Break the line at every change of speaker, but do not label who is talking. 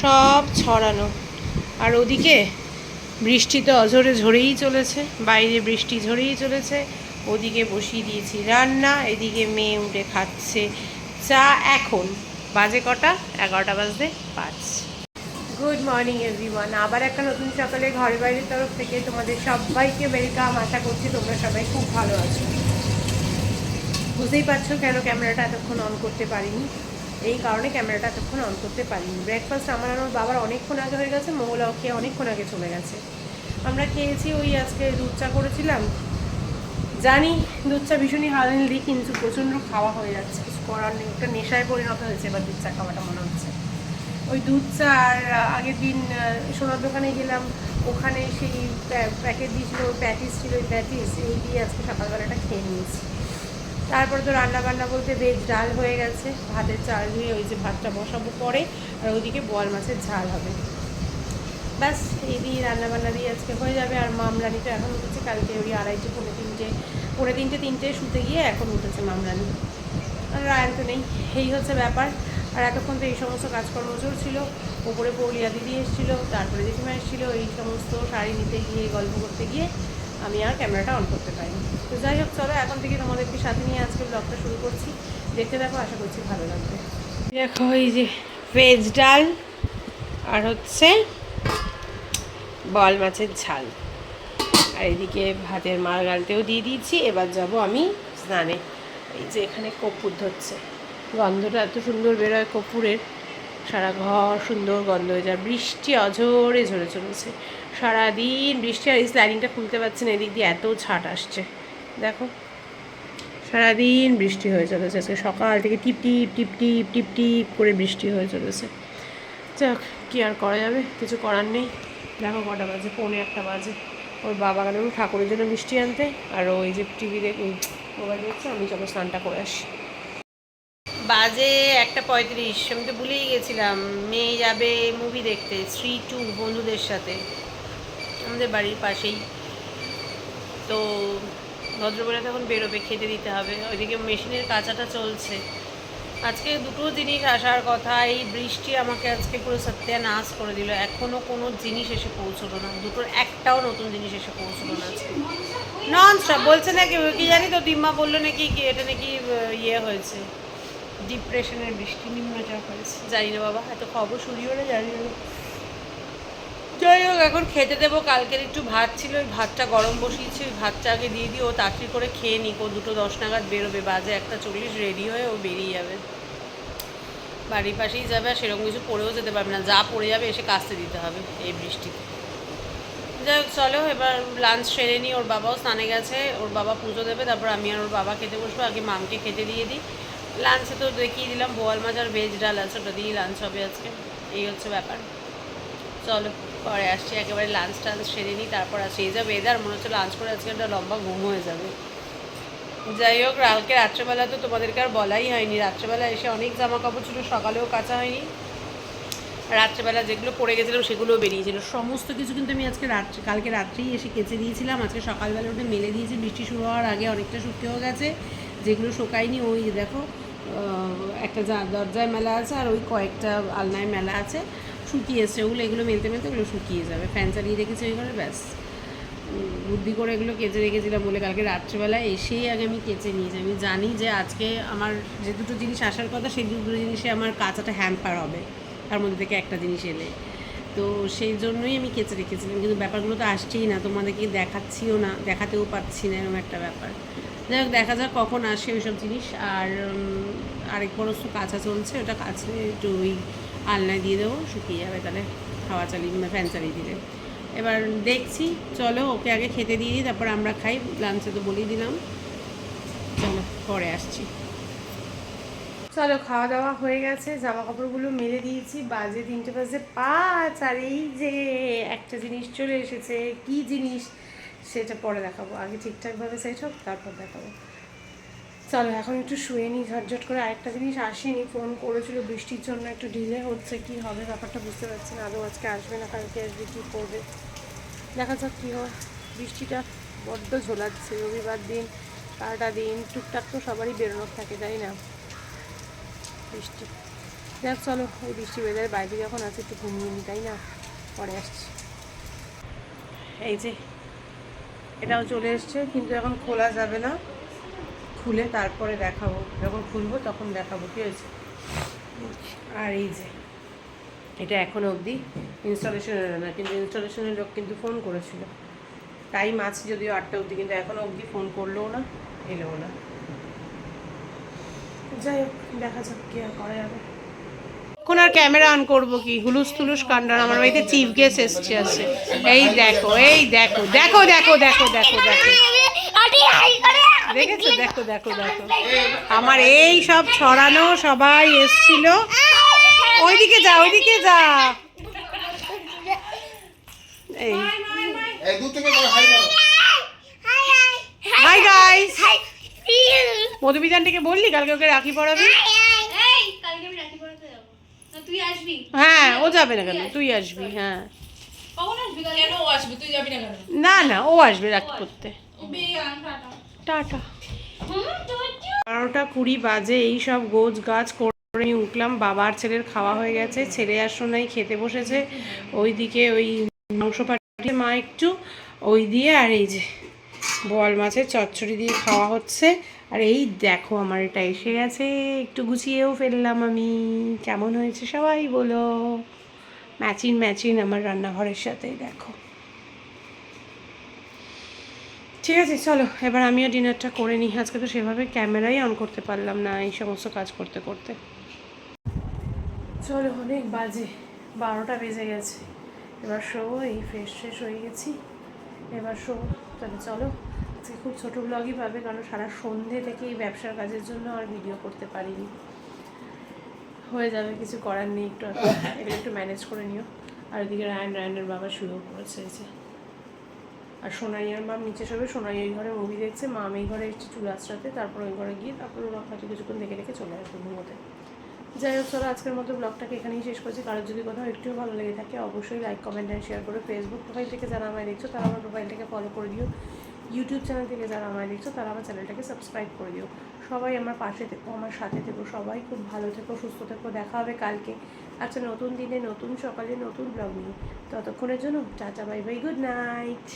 সব ছড়ানো। আর ওদিকে বৃষ্টি তো অঝরে ঝরেই চলেছে, বাইরে বৃষ্টি ঝরেই চলেছে। ওদিকে বসিয়ে দিয়েছি রান্না, এদিকে মেয়ে উঠে খাচ্ছে চা এখন। বাজে কটা? এগারোটা বাজতে পাঁচ। গুড মর্নিং এভরিওয়ান আবার একটা নতুন সকালে ঘরে বাইরের তরফ থেকে তোমাদের সবাইকে ওয়েলকাম আশা করছি তোমরা সবাই খুব ভালো আছো। বুঝতেই পারছ কেন ক্যামেরাটা এতক্ষণ অন করতে পারিনি? এই কারণে ক্যামেরাটা এতক্ষণ অন করতে পারিনি। ব্রেকফাস্ট আমার আর আমার বাবার অনেকক্ষণ আগে হয়ে গেছে মঙ্গলাও খেয়ে অনেকক্ষণ আগে চলে গেছে। আমরা খেয়েছি ওই আজকে দুধ চা করেছিলাম। জানি দুধ চা ভীষণই হালদি কিন্তু প্রচণ্ড খাওয়া হয়ে যাচ্ছে। কিছু করার নেই, একটা নেশায় পরিণত হয়েছে এবার দুধ চা খাওয়াটা মনে হচ্ছে। ওই দুধ চা আর আগের দিন সোনার দোকানে গেলাম। ওখানে সেই প্যাকেট দিয়েছিল প্যাটিস ছিল, ওই প্যাটিস এই দিয়ে আজকে সকালবেলাটা খেয়ে নিয়েছি। তারপর তো রান্না বান্না বলতে ভেজ ডাল হয়ে গেছে, ভাতের চাল দিয়ে ওই যে ভাতটা বসাবো পরে, আর ওইদিকে বোয়াল মাছের ঝাল হবে। ব্যাস, এই দিয়ে রান্না বান্না দিয়ে আজকে হয়ে যাবে, আর মামরানি তো এখন উঠেছে, কালকে ওই আড়াইটে পনেরো তিনটে, পৌনে তিনটে তিনটে শুতে গিয়ে এখন উঠেছে মামরানি আর রায়ন তো নেই, এই হচ্ছে ব্যাপার। আর এতক্ষণ তো এই সমস্ত কাজকর্ম চলছিল, ওপরে পৌলিয়া দিদি এসেছিল, তারপরে জেঠিমা এসেছিল, এই সমস্ত শাড়ি নিতে গিয়ে, গল্প করতে গিয়ে আমি আর ক্যামেরাটা অন করতে পারিনি। তো যাই হোক, চলো, এখন থেকে তোমাদেরকে সাথে নিয়ে আজকে ব্লগটা শুরু করছি। দেখতে দেখো আশা করছি ভালো লাগবে। দেখো, এই যে ভেজ ডাল আর হচ্ছে বল মাছের ঝাল। আর এদিকে ভাতের মার গালতেও দিয়ে দিয়েছি, এবার যাব আমি স্নানে। এই যে এখানে কপুর ধরছে। গন্ধটা এত সুন্দর বেরোয় কপুরের সারা ঘর সুন্দর গন্ধ হয়ে যায়। বৃষ্টি অঝরে ঝরে চলেছে। সারাদিন বৃষ্টি আর এই স্লাইডিংটা খুলতে পারছি না, এদিক দিয়ে এত ছাট আসছে। দেখো, সারাদিন বৃষ্টি হয়ে চলেছে আজকে সকাল থেকে, টিপ টিপ টিপ টিপ টিপ টিপ করে বৃষ্টি হয়ে চলেছে। যাক, কি আর করা যাবে? কিছু করার নেই। দেখো কটা বাজে, পৌনে একটা বাজে। ওর বাবা গেল ঠাকুরের জন্য মিষ্টি আনতে, আর ওই যে টিভি দেখে মোবাইল দেখছে, আমি চলো স্নানটা করে আসি। বাজে একটা পঁয়ত্রিশ, আমি তো ভুলেই গেছিলাম। মেয়ে যাবে মুভি দেখতে শ্রী টু বন্ধুদের সাথে। আমাদের বাড়ির পাশেই। তো ভদ্রবেলা তখন বেরোবে, খেতে দিতে হবে। ওইদিকে মেশিনের কাঁচাটা চলছে। আজকে দুটো জিনিস আসার কথা, এই বৃষ্টি আমাকে আজকে পুরো সত্যানাশ করে দিল। এখনও কোনো জিনিস এসে পৌঁছলো না। দুটোর একটাও নতুন জিনিস এসে পৌঁছলো না আজকে। নন স্টপ বলছে নাকি কি জানি তো ডিম্মা বলল নাকি কি, এটা নাকি ইয়ে হয়েছে। ডিপ্রেশনের বৃষ্টি, নিম্নচাপ হয়েছে। জানি না বাবা, এত খবর শুনিও না, জানি না। যাই হোক, এখন খেতে দেবো। কালকের একটু ভাত ছিল, ওই ভাতটা গরম বসিয়েছি, ওই ভাতটা আগে দিয়ে দিই, ও তাড়াতাড়ি করে খেয়ে নিক। ও দুটো দশ নাগাদ বেরোবে, বাজে একটা চল্লিশ রেডি হয়ে ও বেরিয়ে যাবে। বাড়ির পাশেই যাবে, আর সেরকম কিছু পড়েও যেতে পারবে না। যা পড়ে যাবে, এসে কাস্তে দিতে হবে এই বৃষ্টিতে। যাই হোক, চলো, এবার লাঞ্চ সেরে নিই। ওর বাবাও স্নানে গেছে, ওর বাবা পুজো দেবে, তারপর আমি আর ওর বাবা খেতে বসবো। আগে মামকে খেতে দিয়ে দিই। লাঞ্চে তো দেখিয়ে দিলাম, বোয়াল মাছ আর ভেজ ডাল আছে, ওটা দিয়েই লাঞ্চ হবে আজকে। এই হচ্ছে ব্যাপার। চলো। পরে আসছি, একেবারে লাঞ্চ টাঞ্চ সেরে নিই, তারপর আসছি। এই যা ওয়েদার মনে হচ্ছে লাঞ্চ করে আজকে একটা লম্বা ঘুম হয়ে যাবে। যাই হোক, কালকে রাত্রেবেলা তো তোমাদেরকে আর বলাই হয়নি। রাত্রেবেলা এসে অনেক জামা কাপড় ছিল, সকালেও কাচা হয়নি। রাত্রেবেলা যেগুলো পড়ে গেছিল সেগুলোও বেরিয়েছিল। সমস্ত কিছু কিন্তু আমি আজকে রাত্রে, কালকে রাত্রেই এসে কেচে দিয়েছিলাম। আজকে সকালবেলা ওটা মেলে দিয়েছি, বৃষ্টি শুরু হওয়ার আগে অনেকটা শুকিয়েও গেছে। যেগুলো শোকায়নি, ওই দেখো একটা দরজায় মেলা আছে আর ওই কয়েকটা আলনায় মেলা আছে। শুকিয়েছে ওগুলো, এগুলো মেলতে মেলতে ওগুলো শুকিয়ে যাবে। ফ্যান চালিয়ে রেখেছি ওই ঘরে, ব্যাস। বুদ্ধি করে এগুলো কেচে রেখেছিলাম বলে কালকে রাত্রেবেলায় এসেই আগে আমি কেচে নিয়েছি আমি জানি যে আজকে আমার যে দুটো জিনিস আসার কথা, সেই দুটো জিনিসে আমার কাঁচাটা হ্যাম্পার হবে। তার মধ্যে থেকে একটা জিনিস এলে। তো সেই জন্যই আমি কেচে রেখেছিলাম। কিন্তু ব্যাপারগুলো তো আসছেই না, তোমাদেরকে দেখাচ্ছিও না, দেখাতেও পাচ্ছি না, এরকম একটা ব্যাপার। যাই হোক, দেখা যাক কখন আসে ওইসব জিনিস। আর আরেক বড় কাঁচা চলছে, ওটা কাছে একটু ওই আলনায় দিয়ে দেবো, শুকিয়ে যাবে, তাহলে হাওয়া চালিয়ে ফ্যান চালিয়ে দিলে। এবার দেখছি, চলো ওকে আগে খেতে দিয়ে দিই, তারপর আমরা খাই লাঞ্চে তো বলেই দিলাম। চলো, পরে আসছি। চলো, খাওয়া দাওয়া হয়ে গেছে জামা কাপড়গুলো মেলে দিয়েছি, বাজে তিনটে বাজে পাঁচ, আর এই যে একটা জিনিস চলে এসেছে, কি জিনিস? সেটা পরে দেখাবো। আগে ঠিকঠাকভাবে সেট হোক, তারপর দেখাবো। চলো, এখন একটু শুয়ে নিই ঝটঝট করে আরেকটা জিনিস আসেনি, ফোন করেছিল, বৃষ্টির জন্য একটু ডিলে হচ্ছে, কি হবে ব্যাপারটা বুঝতে পারছি না, আদৌ আজকে আসবে না, কালকে আসবে, কী করবে? দেখা যাক কী হয়, বৃষ্টিটা বড্ড ঝোলাচ্ছে, রবিবার দিন, সারাটা দিন, টুকটাক তো সবারই বেরোনোর থাকে, তাই না? বৃষ্টি। যাক, চলো, এই বৃষ্টি ওয়েদারে বাইরে যখন আছে, একটু ঘুমিয়ে নি, তাই না? পরে আসছি। এই যে, এটাও চলে এসছে, কিন্তু এখন খোলা যাবে না। খুলে তারপরে দেখাবো যখন খুলবো তখন দেখাবো কি হয়েছে আর এই যে এটা এখনও অবধি ইনস্টলেশনের না কিন্তু ইনস্টলেশনের লোক কিন্তু ফোন করেছিল টাইম আছে যদিও আটটা অবধি কিন্তু এখনও অবধি ফোন করলেও না এলেও না যাই হোক দেখা যাক কি আর করা যাবে এখন আর ক্যামেরা অন করব কি হুলুস তুলুস কান্ডার আমার বাড়িতে চিফ গেস্ট এসছে আছে এই দেখো এই দেখো দেখো দেখো দেখো দেখো দেখো দেখেছ? দেখো দেখো দেখো। আমার এই সব ছড়ানো সবাই এসছিল। ওইদিকে যা ওইদিকে যা। এই।
হাই
গাইস মধুবিধানটিকে বললি কালকে ওকে রাখি পড়াবি?
এই কালকে আমি রাখি পড়াতে যাব। না
হ্যাঁ ও যাবে না কেন? তুই আসবি হ্যাঁ।
না
না না ও আসবে রাখি পড়তে।
বেয়ান টাটা।
বারোটা কুড়ি বাজে, এই সব গোজ গাছ করে উঠলাম। বাবার ছেলের খাওয়া হয়ে গেছে, ছেলে আর সোনাই খেতে বসেছে। ওইদিকে ওই মাংস পাঠিয়ে মা একটু ওই দিয়ে আর এই যে বোয়াল মাছের চচ্চড়ি দিয়ে খাওয়া হচ্ছে। আর এই দেখো আমার এটা এসে গেছে, একটু গুছিয়েও ফেললাম আমি। কেমন হয়েছে সবাই বলো। ম্যাচিন ম্যাচিন আমার রান্নাঘরের সাথে, দেখো। ঠিক আছে, চলো, এবার আমিও ডিনারটা করে নিই। আজকে তো সেভাবে ক্যামেরাই অন করতে পারলাম না, এই সমস্ত কাজ করতে করতে। চলো, অনেক বাজে, বারোটা বেজে গেছে। এবার শোবো, এই ফ্রেশ ফ্রেশ হয়ে গেছি। এবার শোবো, তাহলে চলো। আজকে খুব ছোটো ব্লগই পাবে, কারণ সারা সন্ধে থেকে এই ব্যবসার কাজের জন্য আর ভিডিও করতে পারিনি। হয়ে যাবে, কিছু করার নেই একটু একটু ম্যানেজ করে নিও। আর ওদিকে রায়ন, রায়নের বাবা শুরু যে। আর সোনাইয়ার মা নিচে সবে সোনাই ওই ঘরে মুভি দেখছে, মা এই ঘরে এসছে চুল আশ্রাতে তারপর ওই ঘরে গিয়ে তারপর ওরা হয়তো কিছুক্ষণ দেখে রেখে চলে আসবে ঘুমোতে যাই হোক, চলো, আজকের মতো ব্লগটাকে এখানেই শেষ করছি। কারোর যদি কোথাও একটুও ভালো লেগে থাকে, অবশ্যই লাইক কমেন্ট অ্যান্ড শেয়ার করে ফেসবুক প্রোফাইল থেকে যারা আমায় দেখছ, তারা আমার প্রোফাইলটাকে ফলো করে দিও। ইউটিউব চ্যানেল থেকে যারা আমায় দেখছ, তারা আমার চ্যানেলটাকে সাবস্ক্রাইব করে দিও। সবাই আমার পাশে থেকো, আমার সাথে থেকো। সবাই খুব ভালো থেকো, সুস্থ থেকো। দেখা হবে কালকে। আচ্ছা নতুন দিনে, নতুন সকালে, নতুন ব্লগ নিয়ে। ততক্ষণের জন্য চাচা বাই বাই গুড নাইট